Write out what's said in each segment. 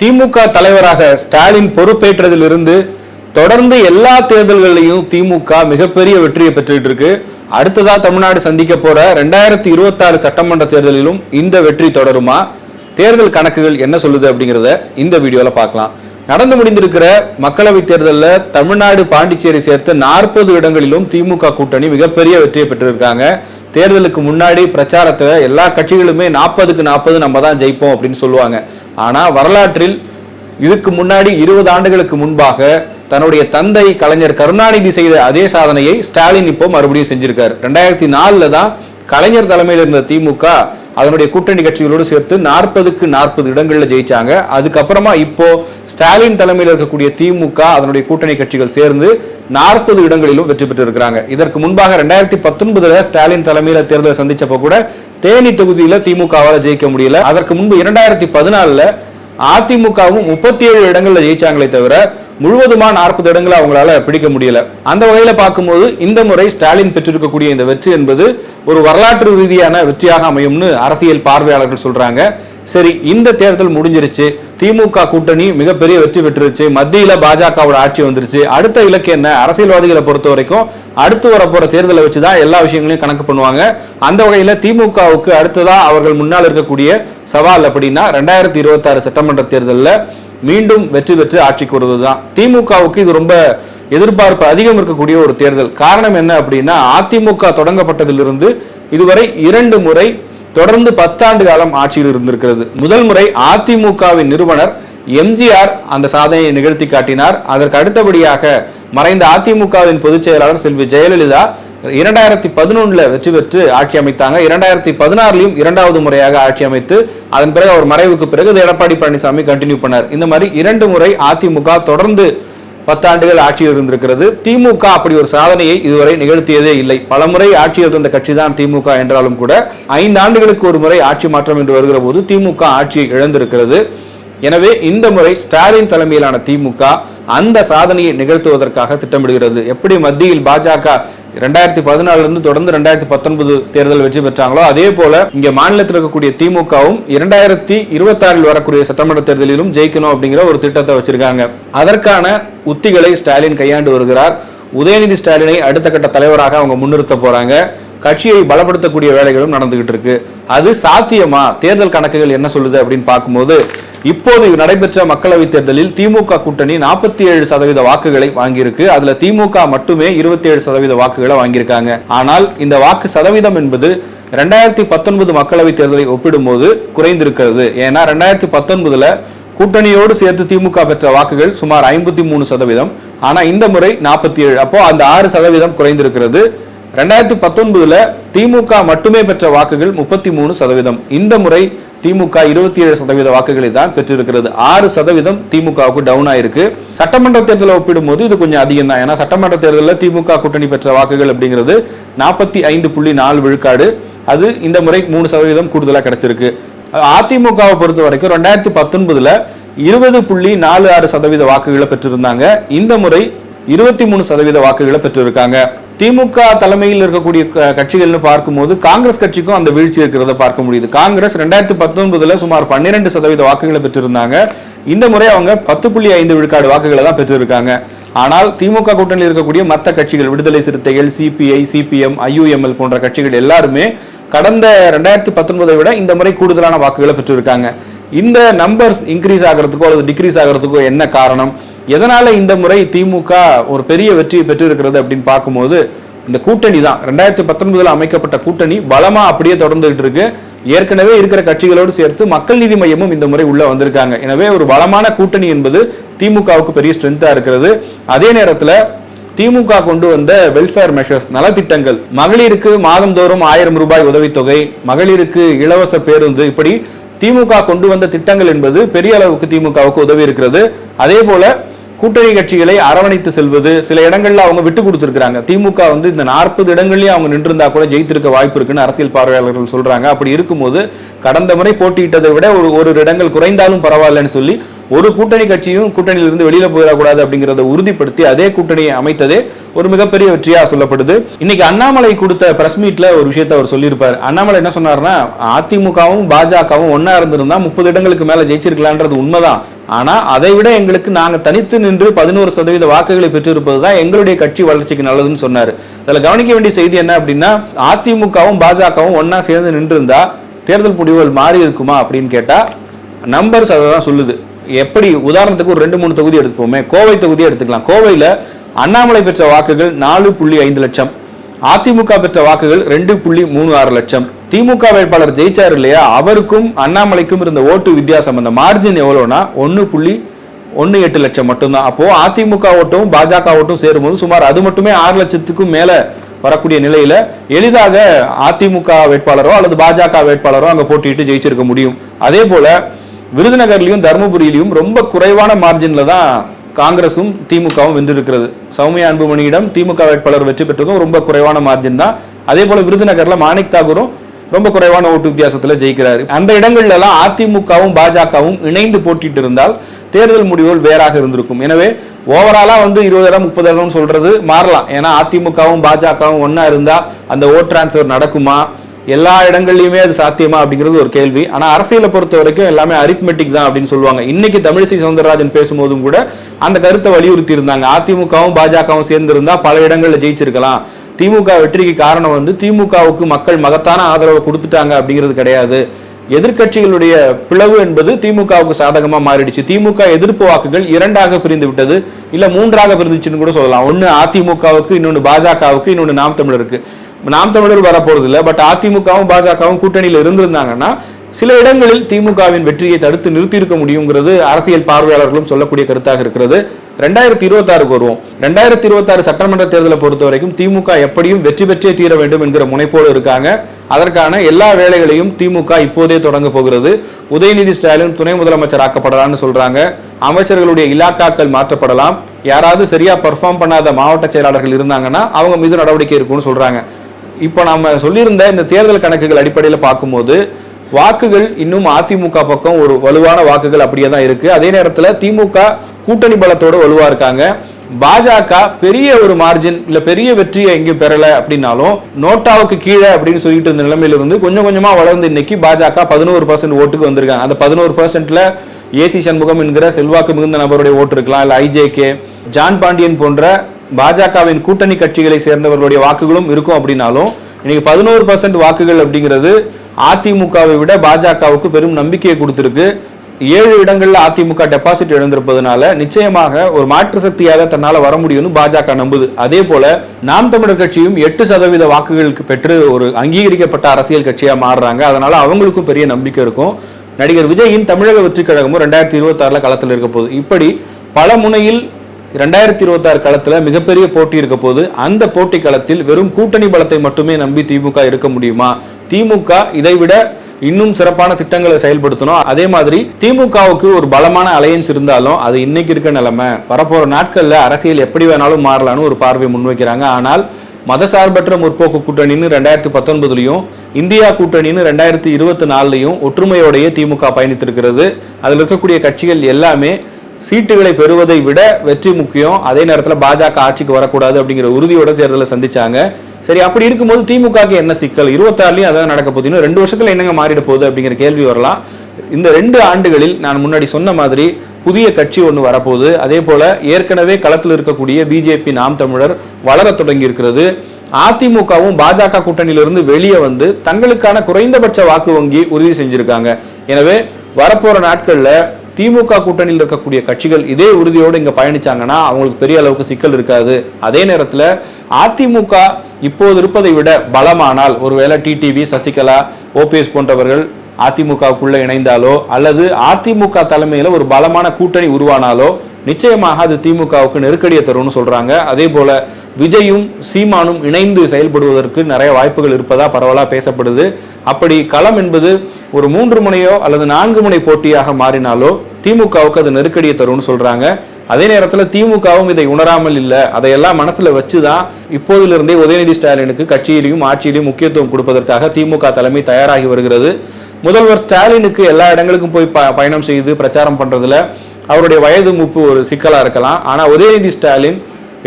திமுக தலைவராக ஸ்டாலின் பொறுப்பேற்றதிலிருந்து தொடர்ந்து எல்லா தேர்தல்களையும் திமுக மிகப்பெரிய வெற்றியை பெற்றுக்கிட்டு இருக்கு. அடுத்ததா தமிழ்நாடு சந்திக்க போற ரெண்டாயிரத்தி இருபத்தி ஆறு சட்டமன்ற தேர்தலிலும் இந்த வெற்றி தொடருமா? தேர்தல் கணக்குகள் என்ன சொல்லுது அப்படிங்கிறத இந்த வீடியோவில் பார்க்கலாம். நடந்து முடிந்திருக்கிற மக்களவை தேர்தலில் தமிழ்நாடு பாண்டிச்சேரி சேர்த்து நாற்பது இடங்களிலும் திமுக கூட்டணி மிகப்பெரிய வெற்றியை பெற்றிருக்காங்க. தேர்தலுக்கு முன்னாடி பிரச்சாரத்தை எல்லா கட்சிகளுமே நாற்பதுக்கு நாற்பது நம்ம தான் ஜெயிப்போம் அப்படின்னு சொல்லுவாங்க. ஆனா வரலாற்றில் இதுக்கு முன்னாடி இருபது ஆண்டுகளுக்கு முன்பாக தன்னுடைய தந்தை கலைஞர் கருணாநிதி செய்த அதே சாதனையை ஸ்டாலின் இப்போ மறுபடியும் செஞ்சிருக்காரு. ரெண்டாயிரத்தி நாலில் தான் கலைஞர் தலைமையில் இருந்த திமுக அதனுடைய கூட்டணி கட்சிகளோடு சேர்த்து நாற்பதுக்கு நாற்பது இடங்களில் ஜெயிச்சாங்க. அதுக்கப்புறமா இப்போ ஸ்டாலின் தலைமையில் இருக்கக்கூடிய திமுக அதனுடைய கூட்டணி கட்சிகள் சேர்ந்து நாற்பது இடங்களிலும் வெற்றி பெற்று இருக்கிறாங்க இதற்கு முன்பாக ரெண்டாயிரத்தி பத்தொன்பதுல ஸ்டாலின் தலைமையில தேர்தலை சந்திச்சப்ப கூட தேனி தொகுதியில திமுகவால் ஜெயிக்க முடியல. அதற்கு முன்பு இரண்டாயிரத்தி பதினாலுல அதிமுகவும் முப்பத்தி ஏழு இடங்களில் ஜெயிச்சாங்களே தவிர முழுவதுமா நாற்பது இடங்களை அவங்களால பிடிக்க முடியல. அந்த வகையில பார்க்கும்போது இந்த முறை ஸ்டாலின் பெற்றிருக்கக்கூடிய இந்த வெற்றி என்பது ஒரு வரலாற்று ரீதியான வெற்றியாக அமையும்னு அரசியல் பார்வையாளர்கள் சொல்றாங்க. சரி இந்த தேர்தல் முடிஞ்சிருச்சு. திமுக கூட்டணி மிகப்பெரிய வெற்றி பெற்றுருச்சு. மத்தியில பாஜகவோட ஆட்சி வந்துருச்சு. அடுத்த இலக்கு என்ன? அரசியல்வாதிகளை பொறுத்த வரைக்கும் அடுத்து வரப்போற தேர்தலை வச்சுதான் எல்லா விஷயங்களையும் கணக்கு பண்ணுவாங்க. அந்த வகையில திமுகவுக்கு அடுத்ததா அவர்கள் முன்னால் இருக்கக்கூடிய சவால் அப்படின்னா ரெண்டாயிரத்தி இருபத்தி ஆறு சட்டமன்ற தேர்தலில் மீண்டும் வெற்றி பெற்று ஆட்சிக்கு வருவதுதான். திமுகவுக்கு இது ரொம்ப எதிர்பார்ப்பு அதிகம் இருக்கக்கூடிய ஒரு தேர்தல். காரணம் என்ன அப்படின்னா அதிமுக தொடங்கப்பட்டதிலிருந்து இதுவரை இரண்டு முறை தொடர்ந்து பத்தாண்டு காலம் ஆட்சியில் இருந்திருக்கிறது. முதல் முறை அதிமுகவின் நிறுவனர் எம்ஜிஆர் அந்த சாதனையை நிகழ்த்தி காட்டினார். அதற்கு அடுத்தபடியாக மறைந்த அதிமுகவின் பொதுச் செயலாளர் செல்வி ஜெயலலிதா இரண்டாயிரத்தி பதினொன்றில் வெற்றி பெற்று ஆட்சி அமைத்தாங்க. இரண்டாயிரத்தி பதினாறுலயும் இரண்டாவது முறையாக ஆட்சி அமைத்து அதன் பிறகு அவர் மறைவுக்கு பிறகு இது எடப்பாடி பழனிசாமி கண்டினியூ பண்ணார். இந்த மாதிரி இரண்டு முறை அதிமுக தொடர்ந்து பத்தாண்டுகள் ஆட்சியில் இருந்திருக்கிறது. திமுக அப்படி ஒரு சாதனையை இதுவரை நிகழ்த்தியதே இல்லை. பலமுறை ஆட்சியில் இருந்த கட்சி தான் திமுக என்றாலும் கூட ஐந்து ஆண்டுகளுக்கு ஒரு முறை ஆட்சி மாற்றம் என்று வருகிற போது திமுக ஆட்சியை இழந்திருக்கிறது. எனவே இந்த முறை ஸ்டாலின் தலைமையிலான திமுக அந்த சாதனையை நிகழ்த்துவதற்காக திட்டமிடுகிறது. எப்படி மத்தியில் பாஜக ரெண்டாயிரத்தி பதினாலிருந்து தொடர்ந்து ரெண்டாயிரத்தி பத்தொன்பது தேர்தல் வெற்றி பெற்றாங்களோ அதே போல இங்க மாநிலத்தில் இருக்கக்கூடிய திமுகவும் இரண்டாயிரத்தி இருபத்தாறில் வரக்கூடிய சட்டமன்ற தேர்தலிலும் ஜெயிக்கணும் அப்படிங்கிற ஒரு திட்டத்தை வச்சிருக்காங்க. அதற்கான உத்திகளை ஸ்டாலின் கையாண்டு வருகிறார். உதயநிதி ஸ்டாலினை அடுத்த கட்ட தலைவராக அவங்க முன்னிறுத்த போறாங்க. கட்சியை பலப்படுத்தக்கூடிய வேலைகளும் நடந்துகிட்டு இருக்கு. அது சாத்தியமா? தேர்தல் கணக்குகள் என்ன சொல்லுது அப்படின்னு பார்க்கும்போது இப்போது நடைபெற்ற மக்களவை தேர்தலில் திமுக கூட்டணி நாற்பத்தி ஏழு சதவீத வாக்குகளை வாங்கியிருக்கு. அதுல திமுக மட்டுமே இருபத்தி ஏழு சதவீத வாக்குகளை வாங்கியிருக்காங்க. ஆனால் இந்த வாக்கு சதவீதம் என்பது ரெண்டாயிரத்தி பத்தொன்பது மக்களவை தேர்தலை ஒப்பிடும்போது குறைந்திருக்கிறது. ஏன்னா ரெண்டாயிரத்தி பத்தொன்பதுல கூட்டணியோடு சேர்த்து திமுக பெற்ற வாக்குகள் சுமார் ஐம்பத்தி மூணு சதவீதம். ஆனா இந்த முறை நாற்பத்தி ஏழு அப்போ அந்த ஆறு சதவீதம் குறைந்திருக்கிறது. ரெண்டாயிரத்தி பத்தொன்பதுல திமுக மட்டுமே பெற்ற வாக்குகள் முப்பத்தி மூணு சதவீதம். இந்த முறை திமுக இருபத்தி ஏழு சதவீத வாக்குகளை தான் பெற்றிருக்கிறது. ஆறு சதவீதம் திமுகவுக்கு டவுன் ஆயிருக்கு. சட்டமன்ற தேர்தலை ஒப்பிடும்போது இது கொஞ்சம் அதிகம் தான். ஏன்னா சட்டமன்ற தேர்தலில் திமுக கூட்டணி பெற்ற வாக்குகள் அப்படிங்கிறது நாற்பத்தி ஐந்து புள்ளி நாலு விழுக்காடு. அது இந்த முறை மூணு சதவீதம் கூடுதலாக கிடைச்சிருக்கு. அதிமுகவை பொறுத்த வரைக்கும் ரெண்டாயிரத்தி பத்தொன்பதுல இருபது புள்ளி நாலு ஆறு சதவீத வாக்குகளை பெற்றிருந்தாங்க. இந்த முறை இருபத்தி மூணு சதவீத வாக்குகளை பெற்றிருக்காங்க. திமுக தலைமையில் இருக்கக்கூடிய க- கட்சிகள்னு பார்க்கும்போது காங்கிரஸ் கட்சிக்கும் அந்த வீழ்ச்சி இருக்கிறத பார்க்க முடியுது. காங்கிரஸ் ரெண்டாயிரத்தி பத்தொன்பதுல சுமார் பன்னிரெண்டு சதவீத வாக்குகளை பெற்றிருந்தாங்க. இந்த முறை அவங்க பத்து புள்ளி ஐந்து விழுக்காடு வாக்குகளை தான் பெற்றிருக்காங்க. ஆனால் திமுக கூட்டணியில் இருக்கக்கூடிய மற்ற கட்சிகள் விடுதலை சிறுத்தைகள் சிபிஐ சிபிஎம் ஐயுஎம்எல் போன்ற கட்சிகள் எல்லாருமே கடந்த ரெண்டாயிரத்தி பத்தொன்பதை விட இந்த முறை கூடுதலான வாக்குகளை பெற்றிருக்காங்க. இந்த நம்பர்ஸ் இன்க்ரீஸ் ஆகிறதுக்கோ அல்லது டிக்ரீஸ் ஆகிறதுக்கோ என்ன காரணம்? எதனால் இந்த முறை திமுக ஒரு பெரிய வெற்றியை பெற்றிருக்கிறது அப்படின்னு பார்க்கும்போது இந்த கூட்டணி தான். ரெண்டாயிரத்தி பத்தொன்பதில் அமைக்கப்பட்ட கூட்டணி பலமாக அப்படியே தொடர்ந்துகிட்டு இருக்கு. ஏற்கனவே இருக்கிற கட்சிகளோடு சேர்த்து மக்கள் நீதி மையமும் இந்த முறை உள்ள வந்திருக்காங்க. எனவே ஒரு பலமான கூட்டணி என்பது திமுகவுக்கு பெரிய ஸ்ட்ரென்த்தாக இருக்கிறது. அதே நேரத்தில் திமுக கொண்டு வந்த வெல்ஃபேர் மெஷர்ஸ் நலத்திட்டங்கள் மகளிருக்கு மாதந்தோறும் ஆயிரம் ரூபாய் உதவித்தொகை மகளிருக்கு இலவச பேருந்து இப்படி திமுக கொண்டு வந்த திட்டங்கள் என்பது பெரிய அளவுக்கு திமுகவுக்கு உதவி இருக்கிறது. அதே போல கூட்டணி கட்சிகளை அரவணைத்து செல்வது சில இடங்கள்ல அவங்க விட்டு கொடுத்திருக்காங்க திமுக வந்து இந்த நாற்பது இடங்கள்லயும் அவங்க நின்றிருந்தா கூட ஜெயித்திருக்க வாய்ப்பு இருக்குன்னு அரசியல் பார்வையாளர்கள் சொல்றாங்க. அப்படி இருக்கும்போது கடந்த முறை போட்டியிட்டதை விட ஒரு ஒரு இடங்கள் குறைந்தாலும் பரவாயில்லன்னு சொல்லி ஒரு கூட்டணி கட்சியும் கூட்டணியிலிருந்து வெளியில போயிடக்கூடாது அப்படிங்கிறத உறுதிப்படுத்தி அதே கூட்டணியை அமைத்ததே ஒரு மிகப்பெரிய வெற்றியா சொல்லப்படுது. இன்னைக்கு அண்ணாமலை கொடுத்த பிரஸ் மீட்ல ஒரு விஷயத்தை அவர் சொல்லியிருப்பார். அண்ணாமலை என்ன சொன்னார்னா அதிமுகவும் பாஜகவும் ஒன்னா இருந்திருந்தா முப்பது இடங்களுக்கு மேல ஜெயிச்சிருக்கலான்றது உண்மைதான். ஆனால் அதை விட எங்களுக்கு நாங்கள் தனித்து நின்று பதினோரு சதவீத வாக்குகளை பெற்றிருப்பது தான் எங்களுடைய கட்சி வளர்ச்சிக்கு நல்லதுன்னு சொன்னார். அதில் கவனிக்க வேண்டிய செய்தி என்ன அப்படின்னா அதிமுகவும் பாஜகவும் ஒன்றா சேர்ந்து நின்றிருந்தா தேர்தல் முடிவுகள் மாறி இருக்குமா அப்படின்னு கேட்டால் நம்பர்ஸ் அதை தான் சொல்லுது. எப்படி? உதாரணத்துக்கு ஒரு ரெண்டு மூணு தொகுதி எடுத்துப்போமே. கோவை தொகுதியை எடுத்துக்கலாம். கோவையில் அண்ணாமலை பெற்ற வாக்குகள் நாலு புள்ளி ஐந்து லட்சம். அதிமுக பெற்ற வாக்குகள் ரெண்டு புள்ளி மூணு ஆறு லட்சம். திமுக வேட்பாளர் ஜெயிச்சார் இல்லையா? அவருக்கும் அண்ணாமலைக்கும் இருந்த ஓட்டு வித்தியாசம் அந்த மார்ஜின் எவ்வளோனா ஒன்று புள்ளி ஒன்று எட்டு லட்சம் மட்டும்தான். அப்போது அதிமுக ஓட்டும் பாஜக ஓட்டும் சேரும்போது சுமார் அது மட்டுமே ஆறு லட்சத்துக்கும் மேலே வரக்கூடிய நிலையில எளிதாக அதிமுக வேட்பாளரோ அல்லது பாஜக வேட்பாளரோ அங்கே போட்டியிட்டு ஜெயிச்சிருக்க முடியும். அதே போல விருதுநகர்லையும் தருமபுரியிலையும் ரொம்ப குறைவான மார்ஜின்ல தான் காங்கிரசும் திமுகவும் வென்றிருக்கிறது. சௌமியா அன்புமணியிடம் திமுக வேட்பாளர் வெற்றி பெற்றதும் ரொம்ப குறைவான மார்ஜின் தான். அதே போல விருதுநகர்ல மாணிக் தாகூரும் ரொம்ப குறைவான ஓட்டு வித்தியாசத்தில் ஜெயிக்கிறாரு. அந்த இடங்கள்லாம் அதிமுகவும் பாஜகவும் இணைந்து போட்டிட்டு இருந்தால் தேர்தல் முடிவுகள் வேறாக இருந்திருக்கும். எனவே ஓவராலாக வந்து இருபதாயிரம் முப்பதாயிரம் சொல்றது மாறலாம். ஏன்னா அதிமுகவும் பாஜகவும் ஒன்றா இருந்தால் அந்த ஓட் டிரான்ஸ்ஃபர் நடக்குமா? எல்லா இடங்கள்லையுமே அது சாத்தியமா அப்படிங்கிறது ஒரு கேள்வி. ஆனால் அரசியலை பொறுத்த வரைக்கும் எல்லாமே அரித்மெட்டிக் தான் அப்படின்னு சொல்லுவாங்க. இன்னைக்கு தமிழிசை சவுந்தரராஜன் பேசும்போதும் கூட அந்த கருத்தை வலியுறுத்தி இருந்தாங்க அதிமுகவும் பாஜகவும் சேர்ந்திருந்தா பல இடங்களில் ஜெயிச்சிருக்கலாம். திமுக வெற்றிக்கு காரணம் வந்து திமுகவுக்கு மக்கள் மகத்தான ஆதரவை கொடுத்துட்டாங்க அப்படிங்கிறது கிடையாது. எதிர்க்கட்சிகளுடைய பிளவு என்பது திமுகவுக்கு சாதகமா மாறிடுச்சு. திமுக எதிர்ப்பு வாக்குகள் இரண்டாக பிரிந்து விட்டது. இல்லை மூன்றாக பிரிந்துச்சுன்னு கூட சொல்லலாம். ஒன்னு அதிமுகவுக்கு இன்னொன்னு பாஜகவுக்கு இன்னொன்னு நாம் தமிழருக்கு. நாம் தமிழர் வரப்போறது இல்லை பட் அதிமுகவும் பாஜகவும் கூட்டணியில் இருந்திருந்தாங்கன்னா சில இடங்களில் திமுகவின் வெற்றியை தடுத்து நிறுத்தியிருக்க முடியுங்கிறது அரசியல் பார்வையாளர்களும் சொல்லக்கூடிய கருத்தாக இருக்கிறது. ரெண்டாயிரத்தி இருபத்தாறுக்கு வருவோம். ரெண்டாயிரத்தி இருபத்தாறு சட்டமன்ற தேர்தலை பொறுத்த வரைக்கும் திமுக எப்படியும் வெற்றி பெற்றே தீர வேண்டும் என்கிற முனைப்போடு இருக்காங்க. அதற்கான எல்லா வேலைகளையும் திமுக இப்போதே தொடங்க போகிறது. உதயநிதி ஸ்டாலின் துணை முதலமைச்சர் ஆக்கப்படலாம்னு சொல்றாங்க. அமைச்சர்களுடைய இலாக்காக்கள் மாற்றப்படலாம். யாராவது சரியா பெர்ஃபார்ம் பண்ணாத மாவட்ட செயலாளர்கள் இருந்தாங்கன்னா அவங்க மீது நடவடிக்கை இருக்கும்னு சொல்றாங்க. இப்போ நம்ம சொல்லியிருந்த இந்த தேர்தல் கணக்குகள் அடிப்படையில் பார்க்கும்போது வாக்குகள் இன்னும் அதிமுக பக்கம் ஒரு வலுவான வாக்குகள் அப்படியே தான் இருக்கு. அதே நேரத்தில் திமுக கூட்டணி பலத்தோட வலுவா இருக்காங்க. பாஜக பெரிய ஒரு மார்ஜின் இல்ல பெரிய வெற்றியை எங்கேயும் பெறல அப்படின்னாலும் நோட்டாவுக்கு கீழே அப்படின்னு சொல்லிட்டு இருந்த நிலைமையில இருந்து கொஞ்சம் கொஞ்சமா வளர்ந்து இன்னைக்கு பாஜக பதினோரு பர்சன்ட் ஓட்டுக்கு வந்திருக்காங்க. அந்த பதினோரு பர்சன்ட்ல ஏசி சண்முகம் என்கிற செல்வாக்கு மிகுந்த நபருடைய ஓட்டு இருக்கலாம். இல்ல ஐஜேகே ஜான் பாண்டியன் போன்ற பாஜகவின் கூட்டணி கட்சிகளை சேர்ந்தவர்களுடைய வாக்குகளும் இருக்கும் அப்படின்னாலும் இன்னைக்கு பதினோரு பர்சன்ட் வாக்குகள் அப்படிங்கிறது அதிமுகவை விட பாஜகவுக்கு பெரும் நம்பிக்கையை கொடுத்திருக்கு. ஏழு இடங்கள்ல அதிமுக டெபாசிட் இழந்திருப்பதனால நிச்சயமாக ஒரு மாற்று சக்தியாக தன்னால் வர முடியும்னு பாஜக நம்புது. அதே போல நாம் தமிழர் கட்சியும் எட்டு சதவீத வாக்குகளுக்கு பெற்று ஒரு அங்கீகரிக்கப்பட்ட அரசியல் கட்சியா மாறுறாங்க. அதனால அவங்களுக்கும் பெரிய நம்பிக்கை இருக்கும். நடிகர் விஜயின் தமிழக வெற்றிக் கழகமும் ரெண்டாயிரத்தி இருபத்தி ஆறுல களத்தில் இருக்க போகுது. இப்படி பல முனையில் ரெண்டாயிரத்தி இருபத்தாறு களத்தில் மிகப்பெரிய போட்டி இருக்க போது அந்த போட்டி களத்தில் வெறும் கூட்டணி பலத்தை மட்டுமே நம்பி திமுக இருக்க முடியுமா? திமுக இதைவிட இன்னும் சிறப்பான திட்டங்களை செயல்படுத்தணும். அதே மாதிரி திமுகவுக்கு ஒரு பலமான அலையன்ஸ் இருந்தாலும் அது இன்னைக்கு இருக்க நிலைமை. வரப்போற நாட்கள்ல அரசியல் எப்படி வேணாலும் மாறலாம்னு ஒரு பார்வை முன்வைக்கிறாங்க. ஆனால் மதசார்பற்ற முற்போக்கு கூட்டணின்னு ரெண்டாயிரத்தி பத்தொன்பதுலையும் இந்தியா கூட்டணின்னு ரெண்டாயிரத்தி இருபத்தி நாலுலையும் ஒற்றுமையோடையே திமுக பயணித்திருக்கிறது. அதில் இருக்கக்கூடிய கட்சிகள் எல்லாமே சீட்டுகளை பெறுவதை விட வெற்றி முக்கியம். அதே நேரத்தில் பாஜக ஆட்சிக்கு வரக்கூடாது அப்படிங்கிற உறுதியோட தேர்தலை சந்திச்சாங்க. சரி அப்படி இருக்கும்போது திமுகக்கு என்ன சிக்கல்? இருபத்தாறுலையும் அதான் நடக்க போதுன்னு ரெண்டு வருஷத்துல என்னங்க மாறிட போகுது அப்படிங்கிற கேள்வி வரலாம். இந்த ரெண்டு ஆண்டுகளில் நான் முன்னாடி சொன்ன மாதிரி புதிய கட்சி ஒன்று வரப்போகுது. அதே போல ஏற்கனவே களத்தில் இருக்கக்கூடிய பிஜேபி நாம் தமிழர் வளர தொடங்கி இருக்கிறது. அதிமுகவும் பாஜக கூட்டணியிலிருந்து வெளியே வந்து தங்களுக்கான குறைந்தபட்ச வாக்கு வங்கி உறுதி செஞ்சிருக்காங்க. எனவே வரப்போற நாட்கள்ல திமுக கூட்டணியில் இருக்கக்கூடிய கட்சிகள் இதே உறுதியோடு இங்கே பயணிச்சாங்கன்னா அவங்களுக்கு பெரிய அளவுக்கு சிக்கல் இருக்காது. அதே நேரத்தில் அதிமுக இப்போது இருப்பதை விட பலமானால் ஒருவேளை டிடிவி சசிகலா ஓபிஎஸ் போன்றவர்கள் அதிமுகவுக்குள்ளே இணைந்தாலோ அல்லது அதிமுக தலைமையில் ஒரு பலமான கூட்டணி உருவானாலோ நிச்சயமாக அது திமுகவுக்கு நெருக்கடியை தரும்னு சொல்றாங்க. அதே போல விஜயும் சீமானும் இணைந்து செயல்படுவதற்கு நிறைய வாய்ப்புகள் இருப்பதா பரவலாக பேசப்படுது. அப்படி களம் என்பது ஒரு மூன்று முனையோ அல்லது நான்கு முனை போட்டியாக மாறினாலோ திமுகவுக்கு அது நெருக்கடியை தரும்னு சொல்றாங்க. அதே நேரத்தில் திமுகவும் இதை உணராமல் இல்லை. அதையெல்லாம் மனசில் வச்சு தான் இப்போதிலிருந்தே உதயநிதி ஸ்டாலினுக்கு கட்சியிலையும் ஆட்சியிலையும் முக்கியத்துவம் கொடுப்பதற்காக திமுக தலைமை தயாராகி வருகிறது. முதல்வர் ஸ்டாலினுக்கு எல்லா இடங்களுக்கும் போய் ப பயணம் செய்து பிரச்சாரம் பண்ணுறதுல அவருடைய வயது மூப்பு ஒரு சிக்கலாக இருக்கலாம். ஆனால் உதயநிதி ஸ்டாலின்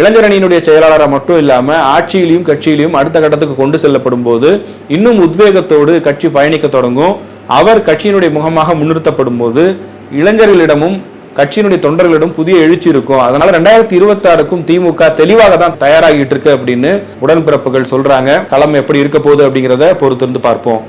இளைஞரணியினுடைய செயலாளராக மட்டும் இல்லாமல் ஆட்சியிலையும் கட்சியிலையும் அடுத்த கட்டத்துக்கு கொண்டு செல்லப்படும் போது இன்னும் உத்வேகத்தோடு கட்சி பயணிக்க தொடங்கும். அவர் கட்சியினுடைய முகமாக முன்னிறுத்தப்படும் போது இளைஞர்களிடமும் கட்சியினுடைய தொண்டர்களிடம் புதிய எழுச்சி இருக்கும். அதனால ரெண்டாயிரத்தி இருபத்தி ஆறுக்கும் திமுக தெளிவாக தான் தயாராகிட்டு இருக்கு அப்படின்னு உடன்பிறப்புகள் சொல்றாங்க. களம் எப்படி இருக்க போகுது அப்படிங்கிறத பொறுத்திருந்து பார்ப்போம்.